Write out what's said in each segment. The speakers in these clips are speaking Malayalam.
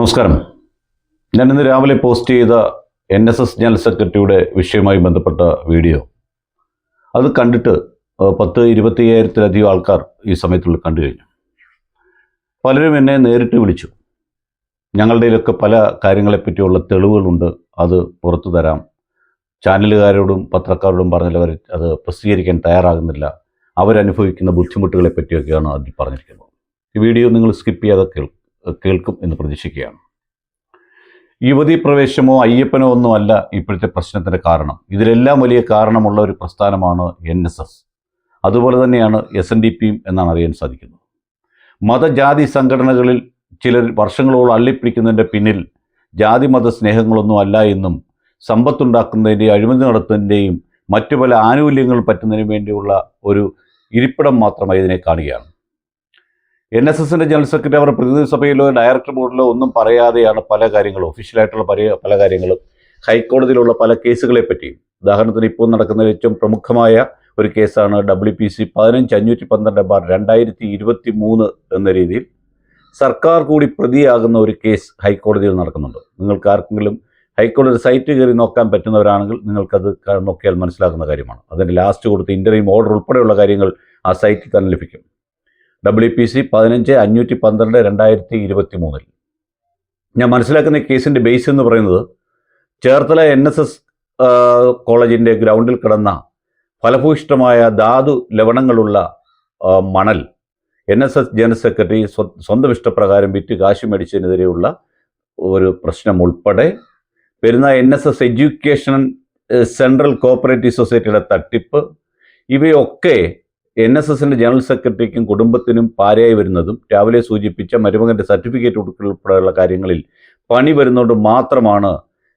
നമസ്കാരം. ഞാൻ ഇന്ന് രാവിലെ പോസ്റ്റ് ചെയ്ത എൻ എസ് എസ് ജനറൽ സെക്രട്ടറിയുടെ വിഷയവുമായി ബന്ധപ്പെട്ട വീഡിയോ. അത് കണ്ടിട്ട് പത്ത് ഇരുപത്തിയ്യായിരത്തിലധികം ആൾക്കാർ ഈ സമയത്തുള്ളിൽ കണ്ടു കഴിഞ്ഞു. പലരും എന്നെ നേരിട്ട് വിളിച്ചു. ഞങ്ങളുടെയിലൊക്കെ പല കാര്യങ്ങളെപ്പറ്റിയുള്ള തെളിവുകളുണ്ട് അത് പുറത്തു തരാം. ചാനലുകാരോടും പത്രക്കാരോടും പറഞ്ഞവർ അത് പ്രസിദ്ധീകരിക്കാൻ തയ്യാറാകുന്നില്ല. അവരനുഭവിക്കുന്ന ബുദ്ധിമുട്ടുകളെ പറ്റിയൊക്കെയാണ് അതിൽ പറഞ്ഞിരിക്കുന്നത്. ഈ വീഡിയോ നിങ്ങൾ സ്കിപ്പ് ചെയ്യാതെ കേൾ കേൾക്കും എന്ന് പ്രതീക്ഷിക്കുകയാണ്. യുവതി പ്രവേശമോ അയ്യപ്പനോ ഒന്നും അല്ല ഇപ്പോഴത്തെ പ്രശ്നത്തിന്റെ കാരണം. ഇതിലെല്ലാം വലിയ കാരണമുള്ള ഒരു പ്രസ്ഥാനമാണ് എൻ എസ് എസ്. അതുപോലെ തന്നെയാണ് എസ് എൻ ഡി പിയും എന്നാണ് അറിയാൻ സാധിക്കുന്നത്. മതജാതി സംഘടനകളിൽ ചിലർ വർഷങ്ങളോളം അള്ളിപ്പിടിക്കുന്നതിന്റെ പിന്നിൽ ജാതി മത സ്നേഹങ്ങളൊന്നും അല്ല എന്നും സമ്പത്തുണ്ടാക്കുന്നതിന്റെയും അഴിമതി നടത്തുന്നതിന്റെയും മറ്റു പല ആനുകൂല്യങ്ങൾ പറ്റുന്നതിന് വേണ്ടിയുള്ള ഒരു ഇരിപ്പിടം മാത്രമായി ഇതിനെ കാണുകയാണ്. എൻ എസ് എസിന്റെ ജനറൽ സെക്രട്ടറി അവരുടെ പ്രതിനിധി സഭയിലോ ഡയറക്ടർ ബോർഡിലോ ഒന്നും പറയാതെയാണ് പല കാര്യങ്ങളും. ഒഫീഷ്യലായിട്ടുള്ള പല പല കാര്യങ്ങളും. ഹൈക്കോടതിയിലുള്ള പല കേസുകളെ പറ്റിയും. ഉദാഹരണത്തിന് ഇപ്പോൾ നടക്കുന്ന ഏറ്റവും പ്രമുഖമായ ഒരു കേസാണ് ഡബ്ല്യു പി സി പതിനഞ്ച് അഞ്ഞൂറ്റി പന്ത്രണ്ട് ബാർ രണ്ടായിരത്തി ഇരുപത്തി മൂന്ന് എന്ന രീതിയിൽ സർക്കാർ കൂടി പ്രതിയാകുന്ന ഒരു കേസ് ഹൈക്കോടതിയിൽ നടക്കുന്നുണ്ട്. നിങ്ങൾക്ക് ആർക്കെങ്കിലും ഹൈക്കോടതി സൈറ്റ് കയറി നോക്കാൻ പറ്റുന്നവരാണെങ്കിൽ നിങ്ങൾക്കത് നോക്കിയാൽ മനസ്സിലാക്കുന്ന കാര്യമാണ്. അതിന്റെ ലാസ്റ്റ് കൊടുത്ത് ഇന്റർവ്യൂ ഓർഡർ ഉൾപ്പെടെയുള്ള കാര്യങ്ങൾ ആ സൈറ്റിൽ തന്നെ ലഭിക്കും. ഡബ്ല്യു പി സി പതിനഞ്ച് അഞ്ഞൂറ്റി പന്ത്രണ്ട് രണ്ടായിരത്തി ഇരുപത്തി മൂന്നിൽ ഞാൻ മനസ്സിലാക്കുന്ന കേസിന്റെ ബേസ് എന്ന് പറയുന്നത് ചേർത്തല എൻ എസ് എസ് കോളേജിന്റെ ഗ്രൗണ്ടിൽ കിടന്ന ഫലഭൂയിഷ്ടമായ ധാതു ലവണങ്ങളുള്ള മണൽ N S S general secretary സ്വ- സ്വന്തം ഇഷ്ടപ്രകാരം വിറ്റ് കാശ് മേടിച്ചതിനെതിരെയുള്ള ഒരു പ്രശ്നം ഉൾപ്പെടെ വരുന്ന N S S education central cooperative സൊസൈറ്റിയുടെ തട്ടിപ്പ് ഇവയൊക്കെ എൻ എസ് എസിന്റെ ജനറൽ സെക്രട്ടറിക്കും കുടുംബത്തിനും പാരയായി വരുന്നതും രാവിലെ സൂചിപ്പിച്ച മരുമകന്റെ സർട്ടിഫിക്കറ്റ് ഉൾപ്പെടെയുള്ള കാര്യങ്ങളിൽ പണി വരുന്നതുകൊണ്ട് മാത്രമാണ്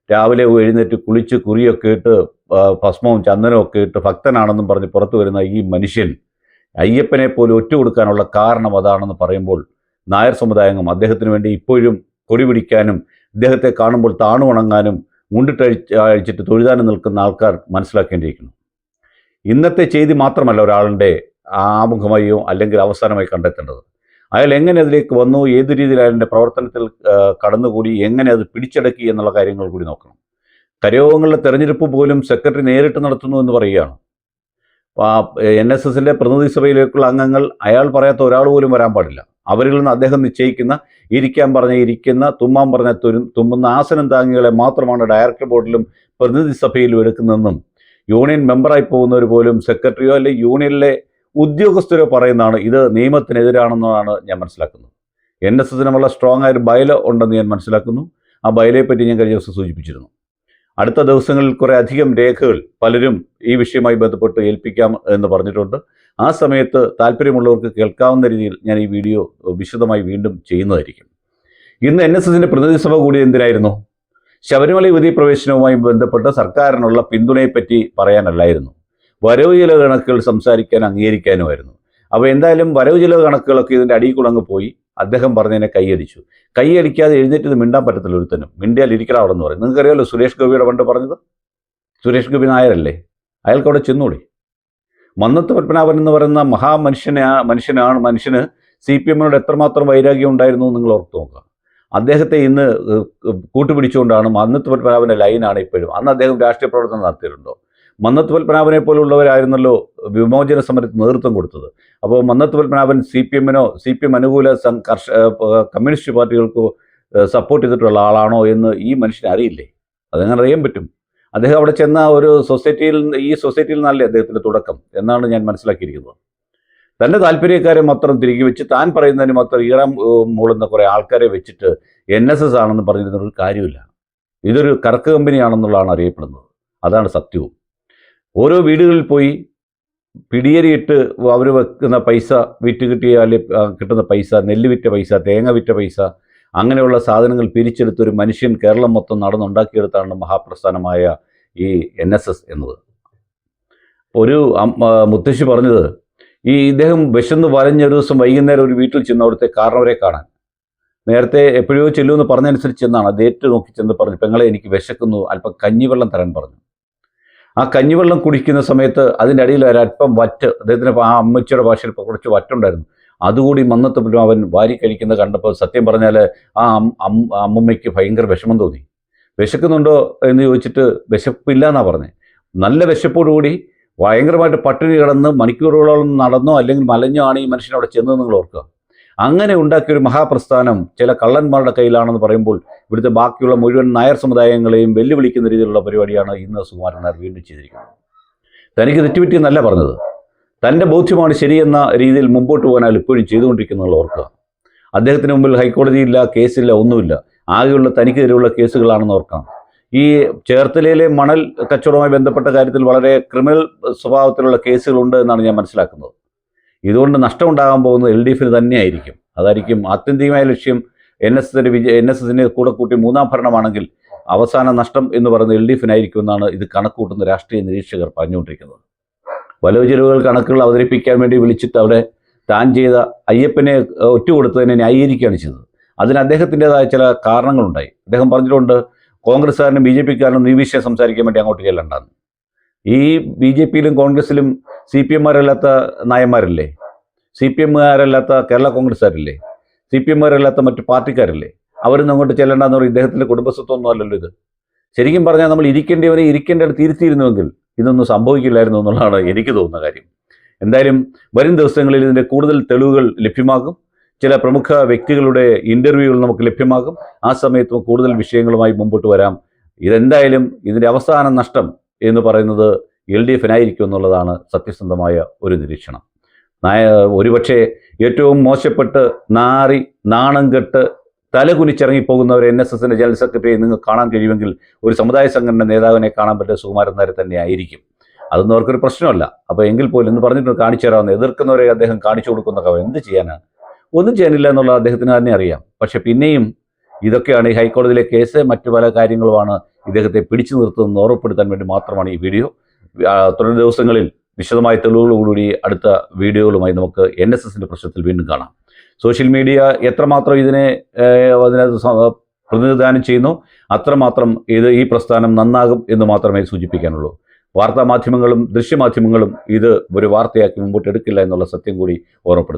രാവിലെ എഴുന്നേറ്റ് കുളിച്ച് കുറിയൊക്കെ ഇട്ട് ഭസ്മവും ചന്ദനവും ഒക്കെ ഇട്ട് ഭക്തനാണെന്നും പറഞ്ഞ് പുറത്തു വരുന്ന ഈ മനുഷ്യൻ അയ്യപ്പനെ പോലും ഒറ്റ കൊടുക്കാനുള്ള കാരണം അതാണെന്ന് പറയുമ്പോൾ നായർ സമുദായവും അദ്ദേഹത്തിന് വേണ്ടി ഇപ്പോഴും കൊടി പിടിക്കാനും അദ്ദേഹത്തെ കാണുമ്പോൾ താണു ഉണങ്ങാനും മുണ്ടിട്ടഴിച്ച് അഴിച്ചിട്ട് തൊഴുതാനും നിൽക്കുന്ന ആൾക്കാർ മനസ്സിലാക്കേണ്ടിയിരിക്കുന്നു. ഇന്നത്തെ ചെയ്തി മാത്രമല്ല ഒരാളുടെ ആമുഖമായോ അല്ലെങ്കിൽ അവസാനമായി കണ്ടെത്തേണ്ടത്. അയാൾ എങ്ങനെ അതിലേക്ക് വന്നു ഏത് രീതിയിൽ അയാളുടെ പ്രവർത്തനത്തിൽ കടന്നുകൂടി എങ്ങനെ അത് പിടിച്ചടക്കി എന്നുള്ള കാര്യങ്ങൾ കൂടി നോക്കണം. കരയോഗങ്ങളുടെ തെരഞ്ഞെടുപ്പ് പോലും സെക്രട്ടറി നേരിട്ട് നടത്തുന്നു എന്ന് പറയുകയാണ്. എൻ എസ് എസിന്റെ പ്രതിനിധി സഭയിലേക്കുള്ള അംഗങ്ങൾ അയാൾ പറയാത്ത ഒരാൾ പോലും വരാൻ പാടില്ല. അവരിൽ നിന്ന് അദ്ദേഹം നിശ്ചയിക്കുന്ന ഇരിക്കാൻ പറഞ്ഞ ഇരിക്കുന്ന തുമ്മാൻ പറഞ്ഞ തുരും തുമ്മുന്ന ആസനം താങ്ങികളെ മാത്രമാണ് ഡയറക്ടർ ബോർഡിലും പ്രതിനിധി സഭയിലും എടുക്കുന്നതെന്നും യൂണിയൻ മെമ്പറായി പോകുന്നവർ പോലും സെക്രട്ടറിയോ അല്ലെങ്കിൽ യൂണിയനിലെ ഉദ്യോഗസ്ഥരോ പറയുന്നതാണ് ഇത് നിയമത്തിനെതിരാണെന്നാണ് ഞാൻ മനസ്സിലാക്കുന്നത്. എൻ എസ് എസിന് സ്ട്രോങ് ആയൊരു ബയല ഉണ്ടെന്ന് ഞാൻ മനസ്സിലാക്കുന്നു. ആ ബയലയെ പറ്റി ഞാൻ കഴിഞ്ഞ ദിവസം സൂചിപ്പിച്ചിരുന്നു. അടുത്ത ദിവസങ്ങളിൽ കുറേ അധികം രേഖകൾ പലരും ഈ വിഷയവുമായി ബന്ധപ്പെട്ട് ഏൽപ്പിക്കാം എന്ന് പറഞ്ഞിട്ടുണ്ട്. ആ സമയത്ത് താല്പര്യമുള്ളവർക്ക് കേൾക്കാവുന്ന രീതിയിൽ ഞാൻ ഈ വീഡിയോ വിശദമായി വീണ്ടും ചെയ്യുന്നതായിരിക്കും. ഇന്ന് എൻ എസ് എസിന്റെ പ്രതിനിധി സഭ കൂടി എന്തിനായിരുന്നു? ശബരിമല യുവതി പ്രവേശനവുമായി ബന്ധപ്പെട്ട് സർക്കാരിനുള്ള പിന്തുണയെപ്പറ്റി പറയാനല്ലായിരുന്നു. വരവ് ചില കണക്കുകൾ സംസാരിക്കാൻ അംഗീകരിക്കാനുമായിരുന്നു. അപ്പോൾ എന്തായാലും വരവ് ചില കണക്കുകളൊക്കെ ഇതിന്റെ കൂടെ പോയി. അദ്ദേഹം പറഞ്ഞതിനെ കൈയടിച്ചു. കൈയടിക്കാതെ എഴുന്നേറ്റ് ഇത് മിണ്ടാൻ പറ്റത്തില്ല ഒരുത്തനും. മിണ്ടിയാൽ ഇരിക്കണം അവിടെ എന്ന് പറയും. നിങ്ങൾക്കറിയാലോ സുരേഷ് ഗോപിയുടെ പണ്ട് പറഞ്ഞത്? സുരേഷ് ഗോപി നായരല്ലേ? അയാൾക്ക് അവിടെ ചെന്നൂടി? മന്നത്ത് പത്മനാഭൻ എന്ന് പറയുന്ന മഹാമനുഷ്യനെ മനുഷ്യനാണ് മനുഷ്യന് സി പി എമ്മിനോട് എത്രമാത്രം വൈരാഗ്യം ഉണ്ടായിരുന്നു നിങ്ങൾ ഓർത്ത് നോക്കുക. അദ്ദേഹത്തെ ഇന്ന് കൂട്ടുപിടിച്ചുകൊണ്ടാണ് മന്നത്ത് പത്മനാഭന്റെ ലൈനാണ് ഇപ്പോഴും. അന്ന് അദ്ദേഹം രാഷ്ട്രീയ പ്രവർത്തനം നടത്തിയിട്ടുണ്ടോ? മന്നത്ത് പത്മനാഭനെ പോലുള്ളവരായിരുന്നല്ലോ വിമോചന സമരത്തിന് നേതൃത്വം കൊടുത്തത്. അപ്പോൾ മന്നത്ത് പത്മനാഭൻ സി പി എമ്മിനോ സി പി എം അനുകൂല സം- കർഷ കമ്മ്യൂണിസ്റ്റ് പാർട്ടികൾക്കോ സപ്പോർട്ട് ചെയ്തിട്ടുള്ള ആളാണോ എന്ന് ഈ മനുഷ്യനെ അറിയില്ലേ? അതങ്ങനെ അറിയാൻ പറ്റും? അദ്ദേഹം അവിടെ ചെന്ന ഒരു സൊസൈറ്റിയിൽ ഈ സൊസൈറ്റിയിൽ നിന്നല്ലേ അദ്ദേഹത്തിന്റെ തുടക്കം എന്നാണ് ഞാൻ മനസ്സിലാക്കിയിരിക്കുന്നത്. തന്റെ താല്പര്യക്കാരെ മാത്രം തിരികെ വെച്ച് താൻ പറയുന്നതിന് മാത്രം ഈറാം മൂളുന്ന കുറേ ആൾക്കാരെ വെച്ചിട്ട് എൻ എസ് എസ് ആണെന്ന് പറഞ്ഞിരുന്ന ഒരു കാര്യമില്ല. ഇതൊരു കറക്ക് കമ്പനിയാണെന്നുള്ളതാണ് അറിയപ്പെടുന്നത്. അതാണ് സത്യവും. ഓരോ വീടുകളിൽ പോയി പിടിയേരിയിട്ട് അവർ വെക്കുന്ന പൈസ വിറ്റ് കിട്ടിയ കിട്ടുന്ന പൈസ നെല്ല് വിറ്റ പൈസ തേങ്ങ വിറ്റ പൈസ അങ്ങനെയുള്ള സാധനങ്ങൾ പിരിച്ചെടുത്ത് ഒരു മനുഷ്യൻ കേരളം മൊത്തം നടന്നുണ്ടാക്കിയെടുത്താണ് മഹാപ്രസ്ഥാനമായ ഈ എൻ എസ് എസ് എന്നത്. ഒരു മുത്തശ്ശി പറഞ്ഞത് ഈ ഇദ്ദേഹം വിശന്ന് വരഞ്ഞ ഒരു ദിവസം വൈകുന്നേരം ഒരു വീട്ടിൽ ചെന്ന് അവിടുത്തെ കാരണവരെ കാണാൻ. നേരത്തെ എപ്പോഴോ ചെല്ലുമെന്ന് പറഞ്ഞനുസരിച്ച് ചെന്നാണ്. അത് ഏറ്റു നോക്കി ചെന്ന് പറഞ്ഞു പെങ്ങളെ എനിക്ക് വിശക്കുന്നു. അല്പം കഞ്ഞിവെള്ളം തരാൻ പറഞ്ഞു. ആ കഞ്ഞിവെള്ളം കുടിക്കുന്ന സമയത്ത് അതിന്റെ അടിയിൽ ഒരല്പം വറ്റ് അദ്ദേഹത്തിന് ആ അമ്മച്ചിയുടെ ഭാഷയിൽ കുറച്ച് വറ്റുണ്ടായിരുന്നു. അതുകൂടി വന്നപ്പോഴും അവൻ വാരി കഴിക്കുന്നത് കണ്ടപ്പോൾ സത്യം പറഞ്ഞാൽ ആ അമ്മമ്മയ്ക്ക് ഭയങ്കര വിഷമം തോന്നി. വിശക്കുന്നുണ്ടോ? എന്ന് ചോദിച്ചിട്ട് വിശപ്പില്ല എന്നാണ് പറഞ്ഞത് നല്ല വിശപ്പോടുകൂടി ഭയങ്കരമായിട്ട് പട്ടിണി കിടന്ന് മണിക്കൂറുകളോളം നടന്നോ അല്ലെങ്കിൽ മലഞ്ഞോ ആണ് ഈ മനുഷ്യൻ അവിടെ ചെന്നത് നിങ്ങൾ ഓർക്കുക. അങ്ങനെ ഉണ്ടാക്കിയ ഒരു മഹാപ്രസ്ഥാനം ചില കള്ളന്മാരുടെ കയ്യിലാണെന്ന് പറയുമ്പോൾ ഇവിടുത്തെ ബാക്കിയുള്ള മുഴുവൻ നായർ സമുദായങ്ങളെയും വെല്ലുവിളിക്കുന്ന രീതിയിലുള്ള പരിപാടിയാണ് ഇന്ന് സുകുമാരൻ നായർ വീണ്ടും ചെയ്തിരിക്കുന്നത്. തനിക്ക് തെറ്റുപറ്റിയെന്നല്ല പറഞ്ഞത്. തന്റെ ബോധ്യമാണ് ശരിയെന്ന രീതിയിൽ മുമ്പോട്ട് പോകാൻ ഇപ്പോഴും ചെയ്തുകൊണ്ടിരിക്കുന്നത് ഓർക്കുക. അദ്ദേഹത്തിന് മുമ്പിൽ ഹൈക്കോടതിയില്ല കേസില്ല ഒന്നുമില്ല. ആകെയുള്ള തനിക്കെതിരെയുള്ള കേസുകളാണെന്ന് ഓർക്കണം ഈ ചേർത്തലയിലെ മണൽ കച്ചവടവുമായി ബന്ധപ്പെട്ട കാര്യത്തിൽ വളരെ ക്രിമിനൽ സ്വഭാവത്തിലുള്ള കേസുകളുണ്ട് എന്നാണ് ഞാൻ മനസ്സിലാക്കുന്നത്. ഇതുകൊണ്ട് നഷ്ടമുണ്ടാകാൻ പോകുന്നത് എൽ ഡി എഫിന് തന്നെയായിരിക്കും. അതായിരിക്കും ആത്യന്തികമായ ലക്ഷ്യം എൻ എസ് എസിന്റെ വിജയ എൻ എസ് എസിനെ കൂടെ കൂട്ടി മൂന്നാം ഭരണമാണെങ്കിൽ അവസാന നഷ്ടം എന്ന് പറയുന്നത് എൽ ഡി എഫിനായിരിക്കും എന്നാണ് ഇത് കണക്കൂട്ടുന്ന രാഷ്ട്രീയ നിരീക്ഷകർ പറഞ്ഞുകൊണ്ടിരിക്കുന്നത്. വലവ് ചെലവുകൾ കണക്കുകൾ അവതരിപ്പിക്കാൻ വേണ്ടി വിളിച്ചിട്ട് അവിടെ താൻ ചെയ്ത അയ്യപ്പനെ ഒറ്റ ഒറ്റുകൊടുത്തതിനെ ന്യായീകരിക്കുകയാണ് ചെയ്തത്. അതിന് അദ്ദേഹത്തിന്റെതായ ചില കാരണങ്ങളുണ്ടായി. അദ്ദേഹം പറഞ്ഞിട്ടുണ്ട് കോൺഗ്രസ്സുകാരനും ബി ജെ പിക്കാരനും ഈ വിഷയം സംസാരിക്കാൻ വേണ്ടി അങ്ങോട്ട് ചെല്ലണ്ടെന്ന്. ഈ ബി ജെ പിയിലും കോൺഗ്രസിലും സി പി എമ്മാരല്ലാത്ത നായന്മാരില്ലേ? സി പി എമ്മുകാരല്ലാത്ത കേരള കോൺഗ്രസ്സുകാരില്ലേ? സി പി എമ്മുകാരല്ലാത്ത മറ്റു പാർട്ടിക്കാരില്ലേ? അവരൊന്നും അങ്ങോട്ട് ചെല്ലണ്ടെന്ന് പറയും ഇദ്ദേഹത്തിന്റെ കുടുംബസ്വത്വമൊന്നും അല്ലല്ലോ ഇത്. ശരിക്കും പറഞ്ഞാൽ നമ്മൾ ഇരിക്കേണ്ടവരെ ഇരിക്കേണ്ട അടുത്ത് ഇരുത്തിയിരുന്നുവെങ്കിൽ ഇതൊന്നും സംഭവിക്കില്ലായിരുന്നു എന്നുള്ളതാണ് എനിക്ക് തോന്നുന്ന കാര്യം. എന്തായാലും വരും ദിവസങ്ങളിൽ ഇതിന്റെ കൂടുതൽ തെളിവുകൾ ലഭ്യമാകും. ചില പ്രമുഖ വ്യക്തികളുടെ ഇന്റർവ്യൂകൾ നമുക്ക് ലഭ്യമാകും. ആ സമയത്ത് കൂടുതൽ വിഷയങ്ങളുമായി മുമ്പോട്ട് വരാം. ഇതെന്തായാലും ഇതിന്റെ അവസാന നഷ്ടം എന്ന് പറയുന്നത് എൽ ഡി എഫിനായിരിക്കും എന്നുള്ളതാണ് സത്യസന്ധമായ ഒരു നിരീക്ഷണം. നായ ഒരുപക്ഷെ ഏറ്റവും മോശപ്പെട്ട് നാറി നാണം കെട്ട് തലകുനിച്ചിറങ്ങിപ്പോകുന്നവർ എൻ എസ് എസിന്റെ ജനറൽ സെക്രട്ടറിയെ നിങ്ങൾക്ക് കാണാൻ കഴിയുമെങ്കിൽ ഒരു സമുദായ സംഘടന നേതാവിനെ കാണാൻ പറ്റിയ സുകുമാരൻ തന്നെ ആയിരിക്കും. അതൊന്നും അവർക്കൊരു പ്രശ്നമല്ല. അപ്പോൾ എങ്കിൽ പോലും എന്ന് പറഞ്ഞിട്ട് കാണിച്ചു തരാമെന്ന് എതിർക്കുന്നവരെ അദ്ദേഹം കാണിച്ചു കൊടുക്കുന്നൊക്കെ എന്ത് ചെയ്യാനാണ്? ഒന്നും ചെയ്യാനില്ല എന്നുള്ള അദ്ദേഹത്തിന് തന്നെ അറിയാം. പക്ഷെ പിന്നെയും ഇതൊക്കെയാണ് ഈ ഹൈക്കോടതിയിലെ കേസ് മറ്റു പല കാര്യങ്ങളുമാണ് ഇദ്ദേഹത്തെ പിടിച്ചു നിർത്തുന്നതെന്ന് ഓർമ്മപ്പെടുത്താൻ വേണ്ടി മാത്രമാണ് ഈ വീഡിയോ. തുടർ ദിവസങ്ങളിൽ വിശദമായ തെളിവുകളോടുകൂടി അടുത്ത വീഡിയോകളുമായി നമുക്ക് എൻ എസ് എസിന്റെ പ്രശ്നത്തിൽ വീണ്ടും കാണാം. സോഷ്യൽ മീഡിയ എത്രമാത്രം ഇതിനെ അതിനകത്ത് പ്രതിനിധാനം ചെയ്യുന്നു അത്രമാത്രം ഇത് ഈ പ്രസ്ഥാനം നന്നാകും എന്ന് മാത്രമേ സൂചിപ്പിക്കാനുള്ളൂ. വാർത്താ മാധ്യമങ്ങളും ദൃശ്യമാധ്യമങ്ങളും ഇത് ഒരു വാർത്തയാക്കി മുമ്പോട്ട് എടുക്കില്ല എന്നുള്ള സത്യം കൂടി ഓർമ്മപ്പെടുത്തും.